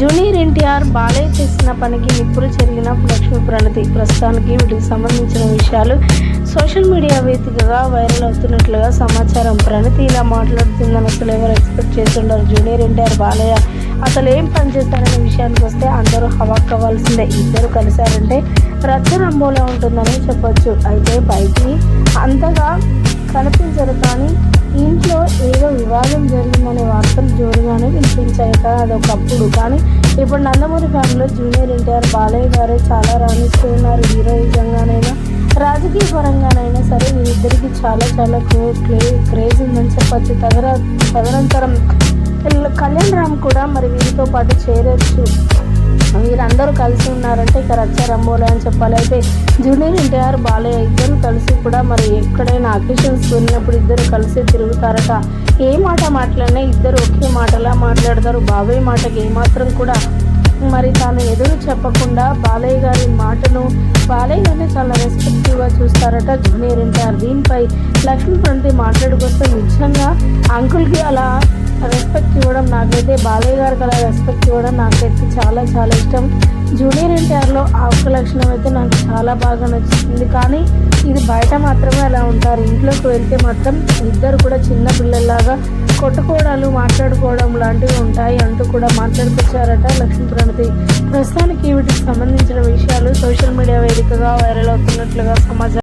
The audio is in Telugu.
జూనియర్ ఎన్టీఆర్ బాలయ్య చేసిన పనికి నిప్పులు చెరిగిన లక్ష్మీ ప్రణతి. ప్రస్తుతానికి వీటికి సంబంధించిన విషయాలు సోషల్ మీడియా వేదికగా వైరల్ అవుతున్నట్లుగా సమాచారం. ప్రణతి ఇలా మాట్లాడుతుందని అసలు ఎవరు ఎక్స్పెక్ట్ చేస్తుంటారు జూనియర్ ఎన్టీఆర్ బాలయ్య అసలు ఏం పని చేస్తారనే విషయానికి వస్తే అందరూ హవాక్ అవ్వాల్సిందే ఇద్దరు కలిశారంటే రచ్చరంబోలా ఉంటుందని చెప్పొచ్చు. అయితే పైకి అంతగా కనిపించరు వివాదం అనే వార్తలు జోరుగానే వినిపించాయి కదా అదొకప్పుడు. కానీ ఇప్పుడు నందమూరి ఫ్యామిలీలో జూనియర్ ఎన్టీఆర్ బాలయ్య గారే చాలా రాణిస్తున్నారు. హీరోయిజంగానైనా రాజకీయ పరంగానైనా సరే వీరిద్దరికి చాలా చాలా క్రే క్రేజ్ ఉందని చెప్పచ్చు. తదర తదనంతరం కళ్యాణ్ రామ్ కూడా మరి వీరితో పాటు చేరొచ్చు. వీరందరూ కలిసి ఉన్నారంటే ఇక రచ్చ రంబోలే అని చెప్పాలి. అయితే జూనియర్ ఎన్టీఆర్ బాలయ్య ఇద్దరు కలిసి కూడా మరి ఎక్కడైనా అకేషన్స్ వెళ్ళినప్పుడు ఇద్దరు కలిసి తిరుగుతారట. ఏ మాట మాట్లాడినా ఇద్దరు ఒకే మాటలా మాట్లాడతారు. బాబాయ్ మాటకి ఏమాత్రం కూడా మరి తాను ఎదురు చెప్పకుండా బాలయ్య గారి మాటను బాలయ్య గారిని చాలా రెస్పెక్టివ్గా చూస్తారట జూనియర్ ఎన్టీఆర్. దీనిపై లక్ష్మీపంతి మాట్లాడుకొస్తే నిజంగా అంకుల్కి అలా రెస్పెక్ట్ ఇవ్వడం నాకైతే బాలయ్య గారికి అలా రెస్పెక్ట్ ఇవ్వడం నాకైతే చాలా చాలా ఇష్టం. జూనియర్ ఎన్టీఆర్లో ఆ ఒక్క లక్షణం అయితే నాకు చాలా బాగా నచ్చుతుంది కానీ ఇది బయట మాత్రమే అలా ఉంటారు. ఇంట్లోకి వెళ్తే మాత్రం ఇద్దరు కూడా చిన్న పిల్లల్లాగా కొట్టుకోవడాలు మాట్లాడుకోవడం లాంటివి ఉంటాయి అంటూ కూడా మాట్లాడుకొచ్చారట లక్ష్మీ ప్రణతి. ప్రస్తుతానికి వీటికి సంబంధించిన విషయాలు సోషల్ మీడియా వేదికగా వైరల్ అవుతున్నట్లుగా సమాచారం